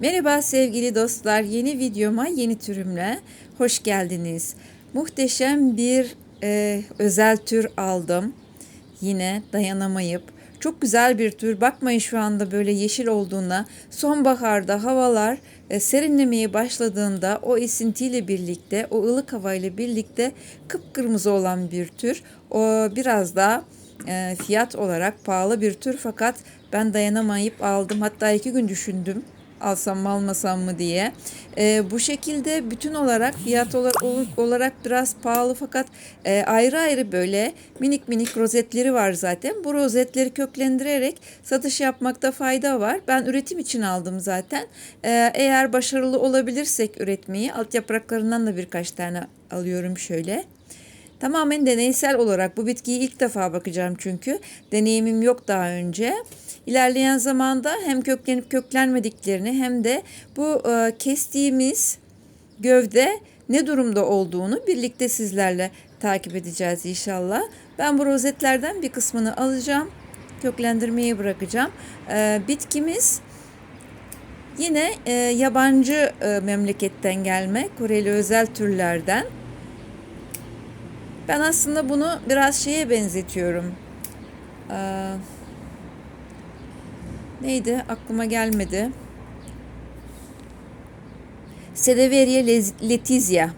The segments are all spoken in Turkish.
Merhaba sevgili dostlar. Yeni videoma, yeni türümle hoş geldiniz. Muhteşem bir e, özel tür aldım. Yine dayanamayıp. Çok güzel bir tür. Bakmayın şu anda böyle yeşil olduğuna. Sonbaharda havalar e, serinlemeye başladığında o esintiyle birlikte, o ılık havayla birlikte kıpkırmızı olan bir tür. O biraz daha e, fiyat olarak pahalı bir tür fakat ben dayanamayıp aldım. Hatta iki gün düşündüm alsam mı almasam mı diye. E, bu şekilde bütün olarak fiyat olarak biraz pahalı fakat e, ayrı ayrı böyle minik minik rozetleri var zaten. Bu rozetleri köklendirerek satış yapmakta fayda var. Ben üretim için aldım zaten. E, eğer başarılı olabilirsek üretmeyi alt yapraklarından da birkaç tane alıyorum şöyle. Tamamen deneysel olarak bu bitkiyi ilk defa bakacağım çünkü deneyimim yok daha önce. İlerleyen zamanda hem köklenip köklenmediklerini hem de bu e, kestiğimiz gövde ne durumda olduğunu birlikte sizlerle takip edeceğiz inşallah. Ben bu rozetlerden bir kısmını alacağım. Köklendirmeyi bırakacağım. E, bitkimiz yine e, yabancı e, memleketten gelme Koreli özel türlerden. Ben aslında bunu biraz şeye benzetiyorum. Ee, neydi? Aklıma gelmedi. Sedeveria letizia.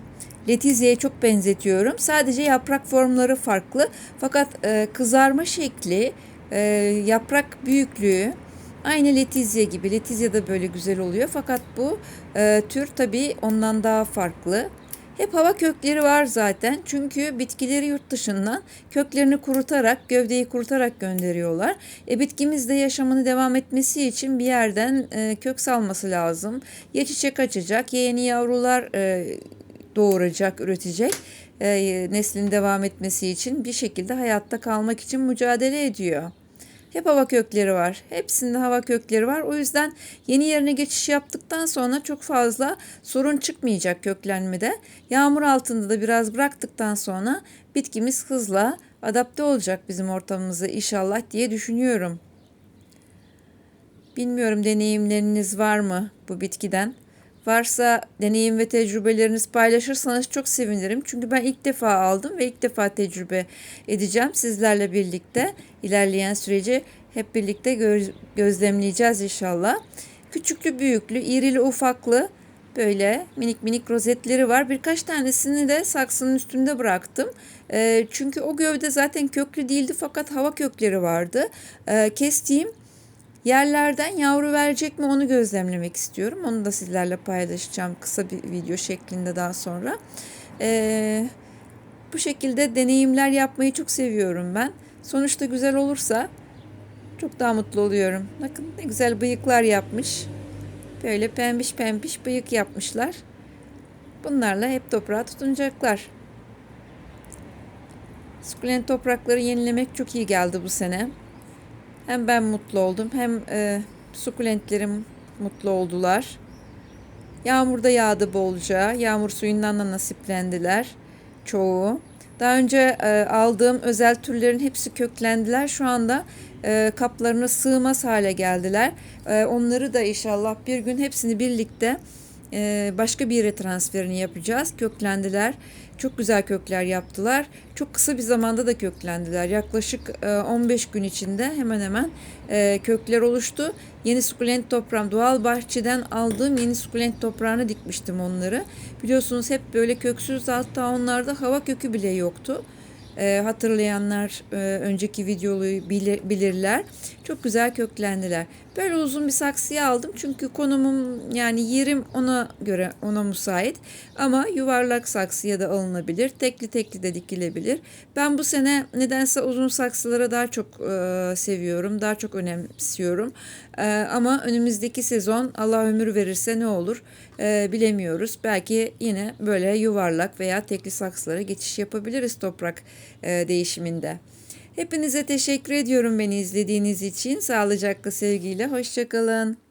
Letizia'ya çok benzetiyorum. Sadece yaprak formları farklı. Fakat e, kızarma şekli, e, yaprak büyüklüğü aynı Letizia gibi. Letizia da böyle güzel oluyor. Fakat bu e, tür tabii ondan daha farklı. Hep hava kökleri var zaten. Çünkü bitkileri yurt dışından köklerini kurutarak, gövdeyi kurutarak gönderiyorlar. E, bitkimiz de yaşamını devam etmesi için bir yerden e, kök salması lazım. Ya çiçek açacak, ya yeni yavrular e, doğuracak, üretecek. E, neslin devam etmesi için bir şekilde hayatta kalmak için mücadele ediyor. Hep hava kökleri var. Hepsinde hava kökleri var. O yüzden yeni yerine geçiş yaptıktan sonra çok fazla sorun çıkmayacak köklenmede. Yağmur altında da biraz bıraktıktan sonra bitkimiz hızla adapte olacak bizim ortamımıza inşallah diye düşünüyorum. Bilmiyorum deneyimleriniz var mı bu bitkiden? Varsa deneyim ve tecrübeleriniz paylaşırsanız çok sevinirim. Çünkü ben ilk defa aldım ve ilk defa tecrübe edeceğim sizlerle birlikte. ilerleyen süreci hep birlikte göz, gözlemleyeceğiz inşallah. Küçüklü büyüklü, irili ufaklı böyle minik minik rozetleri var. Birkaç tanesini de saksının üstünde bıraktım. E, çünkü o gövde zaten köklü değildi fakat hava kökleri vardı. E, kestiğim Yerlerden yavru verecek mi onu gözlemlemek istiyorum. Onu da sizlerle paylaşacağım kısa bir video şeklinde daha sonra. Ee, bu şekilde deneyimler yapmayı çok seviyorum ben. Sonuçta güzel olursa çok daha mutlu oluyorum. Bakın ne güzel bıyıklar yapmış. Böyle pembiş pembiş bıyık yapmışlar. Bunlarla hep toprağa tutunacaklar. Sukulent toprakları yenilemek çok iyi geldi bu sene. Hem ben mutlu oldum hem e, sukulentlerim mutlu oldular. Yağmur da yağdı bolca. Yağmur suyundan da nasiplendiler çoğu. Daha önce e, aldığım özel türlerin hepsi köklendiler. Şu anda e, kaplarına sığmaz hale geldiler. E, onları da inşallah bir gün hepsini birlikte başka bir yere transferini yapacağız. Köklendiler. Çok güzel kökler yaptılar. Çok kısa bir zamanda da köklendiler. Yaklaşık 15 e, gün içinde hemen hemen e, kökler oluştu. Yeni sukulent toprağım doğal bahçeden aldığım yeni sukulent toprağını dikmiştim onları. Biliyorsunuz hep böyle köksüz hatta onlarda hava kökü bile yoktu. E, hatırlayanlar e, önceki videoyu bilir, bilirler. Çok güzel köklendiler. Böyle uzun bir saksıya aldım çünkü konumum yani yerim ona göre ona müsait. Ama yuvarlak saksıya da alınabilir. Tekli tekli de dikilebilir. Ben bu sene nedense uzun saksılara daha çok e, seviyorum. Daha çok önemsiyorum. E, ama önümüzdeki sezon Allah ömür verirse ne olur e, bilemiyoruz. Belki yine böyle yuvarlak veya tekli saksılara geçiş yapabiliriz toprak değişiminde. Hepinize teşekkür ediyorum beni izlediğiniz için. Sağlıcakla sevgiyle. Hoşçakalın.